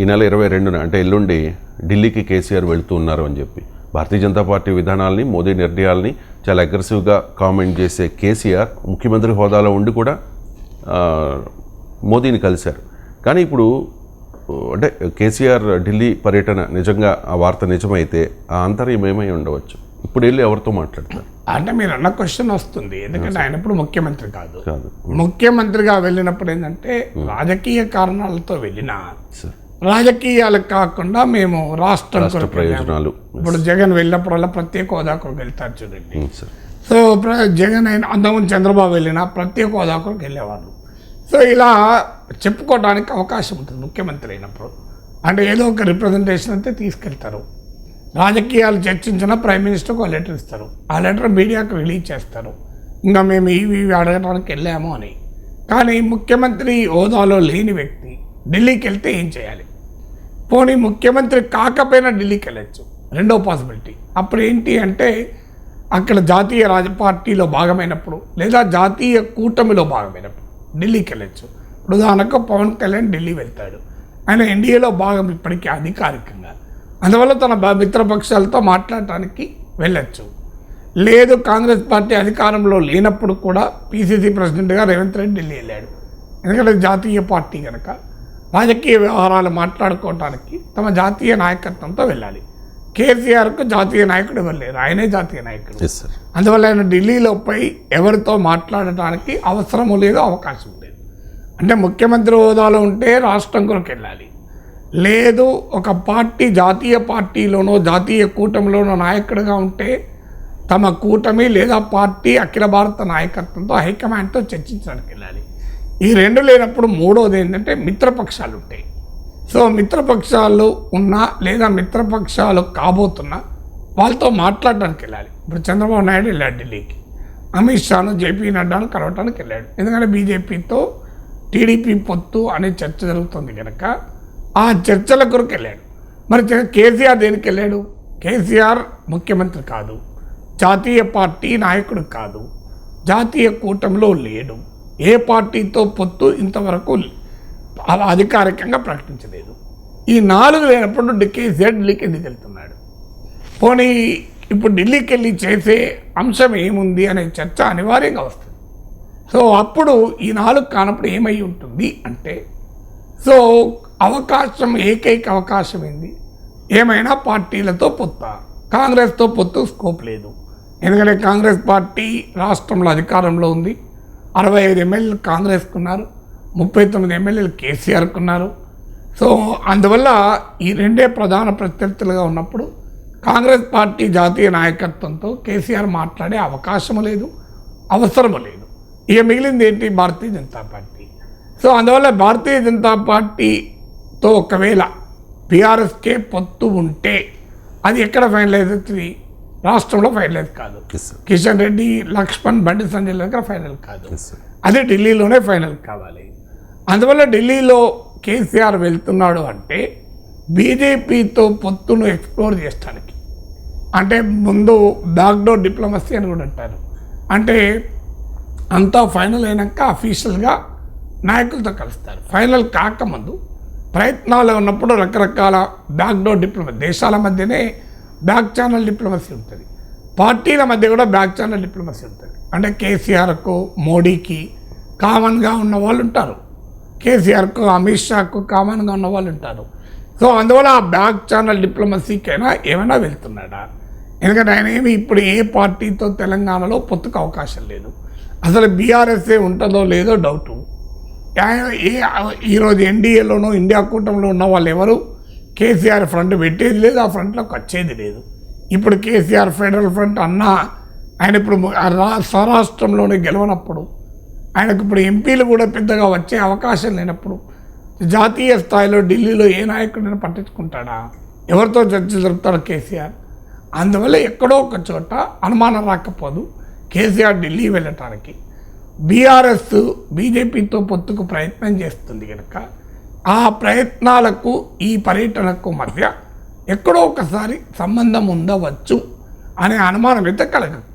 ఈ నెల ఇరవై రెండున అంటే ఎల్లుండి ఢిల్లీకి కేసీఆర్ వెళ్తూ ఉన్నారు అని చెప్పి. భారతీయ జనతా పార్టీ విధానాల్ని మోదీ నిర్ణయాల్ని చాలా అగ్రెసివ్గా కామెంట్ చేసే కేసీఆర్ ముఖ్యమంత్రి హోదాలో ఉండి కూడా మోదీని కలిశారు. కానీ ఇప్పుడు అంటే కేసీఆర్ ఢిల్లీ పర్యటన నిజంగా ఆ వార్త నిజమైతే ఆ అంతర్యం ఏమై ఉండవచ్చు. ఇప్పుడు వెళ్ళి ఎవరితో మాట్లాడతారు? అంటే మీరు అన్న క్వశ్చన్ వస్తుంది. ఎందుకంటే ఆయన ఇప్పుడు ముఖ్యమంత్రి కాదు. కాదు. ముఖ్యమంత్రిగా వెళ్ళినప్పుడు ఏంటంటే రాజకీయ కారణాలతో వెళ్ళినా సార్ రాజకీయాలకు కాకుండా మేము రాష్ట్రం. ప్రయోజనాలు. ఇప్పుడు జగన్ వెళ్ళినప్పుడల్లా ప్రత్యేక హోదా కొరకు వెళ్తారు చూడండి. సార్ సో జగన్ అయిన అంతకుముందు చంద్రబాబు వెళ్ళినా ప్రత్యేక హోదా కొరకు వెళ్ళేవాళ్ళు. సో ఇలా చెప్పుకోవడానికి అవకాశం ఉంటుంది ముఖ్యమంత్రి అయినప్పుడు. అంటే ఏదో ఒక రిప్రజెంటేషన్ అయితే తీసుకెళ్తారు. రాజకీయాలు చర్చించిన ప్రైమ్ మినిస్టర్కి ఒక లెటర్ ఇస్తారు. ఆ లెటర్ మీడియాకు రిలీజ్ చేస్తారు. ఇంకా మేము ఇవి ఇవి అడగడానికి వెళ్ళాము అని. కానీ ముఖ్యమంత్రి హోదాలో లేని వ్యక్తి ఢిల్లీకి వెళ్తే ఏం చేయాలి? పోనీ ముఖ్యమంత్రి కాకపోయినా ఢిల్లీకి వెళ్ళచ్చు. రెండో పాసిబిలిటీ. అప్పుడు ఏంటి అంటే అక్కడ జాతీయ రాజ పార్టీలో భాగమైనప్పుడు లేదా జాతీయ కూటమిలో భాగమైనప్పుడు ఢిల్లీకి వెళ్ళచ్చు. ఇప్పుడు ఉదాహరణకు పవన్ కళ్యాణ్ ఢిల్లీ వెళ్తాడు. ఆయన ఎన్డీఏలో భాగం ఇప్పటికీ అధికారికంగా. అందువల్ల తన మిత్రపక్షాలతో మాట్లాడటానికి వెళ్ళచ్చు. లేదు కాంగ్రెస్ పార్టీ అధికారంలో లేనప్పుడు కూడా పీసీసీ ప్రెసిడెంట్గా రేవంత్ రెడ్డి ఢిల్లీ వెళ్ళాడు. ఎందుకంటే జాతీయ పార్టీ కనుక రాజకీయ వ్యవహారాలు మాట్లాడుకోవటానికి తమ జాతీయ నాయకత్వంతో వెళ్ళాలి. కేసీఆర్కు జాతీయ నాయకుడు ఎవరు లేరు? ఆయనే జాతీయ నాయకుడు. అందువల్ల ఆయన ఢిల్లీలో పోయి ఎవరితో మాట్లాడటానికి అవసరము లేదు అవకాశం లేదు అంటే ముఖ్యమంత్రి హోదాలో ఉంటే రాష్ట్రం కొరకు వెళ్ళాలి లేదు ఒక పార్టీ జాతీయ పార్టీలోనో జాతీయ కూటమిలోనో నాయకుడిగా ఉంటే తమ కూటమి లేదా పార్టీ అఖిల భారత నాయకత్వంతో హైకమాండ్తో చర్చించడానికి వెళ్ళాలి ఈ రెండు లేనప్పుడు మూడోది ఏంటంటే మిత్రపక్షాలు ఉంటాయి సో మిత్రపక్షాలు ఉన్నా లేదా మిత్రపక్షాలు కాబోతున్నా వాళ్ళతో మాట్లాడడానికి వెళ్ళాలి ఇప్పుడు చంద్రబాబు నాయుడు వెళ్ళాడు ఢిల్లీకి. అమిత్ షాను జేపీ నడ్డాను కలవటానికి వెళ్ళాడు. ఎందుకంటే బీజేపీతో టీడీపీ పొత్తు అనే చర్చ జరుగుతుంది కనుక ఆ చర్చల కొరకు వెళ్ళాడు. మరి కేసీఆర్ దేనికి వెళ్ళాడు? కేసీఆర్ ముఖ్యమంత్రి కాదు. జాతీయ పార్టీ నాయకుడు కాదు. జాతీయ కూటమిలో లేడు. ఏ పార్టీతో పొత్తు ఇంతవరకు అలా అధికారికంగా ప్రకటించలేదు. ఈ నాలుగు లేనప్పుడు డి- కేసీఆర్ ఢిల్లీకి ఎందుకు వెళ్తున్నాడు? పోనీ ఇప్పుడు ఢిల్లీకి వెళ్ళి చేసే అంశం ఏముంది అనే చర్చ అనివార్యంగా వస్తుంది. సో అప్పుడు ఈ నాలుగు కానప్పుడు ఏమై ఉంటుంది అంటే సో అవకాశం ఏకైక అవకాశం ఏంది? ఏమైనా పార్టీలతో పొత్త. కాంగ్రెస్తో పొత్తు స్కోప్ లేదు. ఎందుకంటే కాంగ్రెస్ పార్టీ రాష్ట్రంలో అధికారంలో ఉంది. అరవై ఐదు ఎమ్మెల్యేలు కాంగ్రెస్కు ఉన్నారు ముప్పై తొమ్మిది ఎమ్మెల్యేలు కేసీఆర్కు ఉన్నారు సో అందువల్ల ఈ రెండే ప్రధాన ప్రత్యర్థులుగా ఉన్నప్పుడు కాంగ్రెస్ పార్టీ జాతీయ నాయకత్వంతో కేసీఆర్ మాట్లాడే అవకాశం లేదు అవసరము లేదు. ఇక మిగిలింది ఏంటి? భారతీయ జనతా పార్టీ. సో అందువల్ల భారతీయ జనతా పార్టీతో ఒకవేళ బీఆర్ఎస్కే పొత్తు ఉంటే అది ఎక్కడ ఫైనలైజ్ అవుతుంది? రాష్ట్రంలో ఫైనలైజ్ కాదు. కిషన్ రెడ్డి లక్ష్మణ్ బండి సంజయ్ దగ్గర ఫైనల్ కాదు. అదే ఢిల్లీలోనే ఫైనల్ కావాలి. అందువల్ల ఢిల్లీలో కేసీఆర్ వెళ్తున్నాడు అంటే బీజేపీతో పొత్తును ఎక్స్ప్లోర్ చేయడానికి అంటే ముందు బ్యాక్డోర్ డిప్లొమసీ అని కూడా అంటారు. అంటే అంతా ఫైనల్ అయినాక అఫీషియల్గా నాయకులతో కలుస్తారు. ఫైనల్ కాకముందు ప్రయత్నాలు ఉన్నప్పుడు రకరకాల బ్యాక్డోర్ డిప్లొమసీ దేశాల మధ్యనే బ్యాక్ ఛానల్ డిప్లొమసీ ఉంటుంది. పార్టీల మధ్య కూడా బ్యాక్ ఛానల్ డిప్లొమసీ ఉంటుంది. అంటే కేసీఆర్కు మోడీకి కామన్గా ఉన్న వాళ్ళు ఉంటారు కేసీఆర్కు అమిత్ షాకు కామన్గా ఉన్న వాళ్ళు ఉంటారు సో అందువల్ల ఆ బ్యాక్ ఛానల్ డిప్లొమసీకైనా ఏమైనా వెళ్తున్నాడా? ఎందుకంటే ఆయన ఏమి ఇప్పుడు ఏ పార్టీతో తెలంగాణలో పొత్తుకు అవకాశం లేదు. అసలు బీఆర్ఎస్ఏ ఉంటుందో లేదో డౌటు. ఆయన ఏ ఈరోజు ఎన్డీఏలోనో ఇండియా కూటమిలో ఉన్న వాళ్ళు ఎవరు కేసీఆర్ ఫ్రంట్ పెట్టేది లేదు ఆ ఫ్రంట్లోకి వచ్చేది లేదు. ఇప్పుడు కేసీఆర్ ఫెడరల్ ఫ్రంట్ అన్నా ఆయన ఇప్పుడు స్వరాష్ట్రంలోనే గెలవనప్పుడు ఆయనకు ఇప్పుడు ఎంపీలు కూడా పెద్దగా వచ్చే అవకాశం లేనప్పుడు జాతీయ స్థాయిలో ఢిల్లీలో ఏ నాయకుడిని పట్టించుకుంటాడా? ఎవరితో చర్చ జరుపుతాడు కేసీఆర్? అందువల్ల ఎక్కడో ఒక చోట అనుమానం రాకపోదు కేసీఆర్ ఢిల్లీ వెళ్ళటానికి. బీఆర్ఎస్ బీజేపీతో పొత్తుకు ప్రయత్నం చేస్తుంది కనుక ఆ ప్రయత్నాలకు ఈ పర్యటనకు మధ్య ఎక్కడో ఒకసారి సంబంధం ఉండవచ్చు అనే అనుమానం అయితే కలగదు.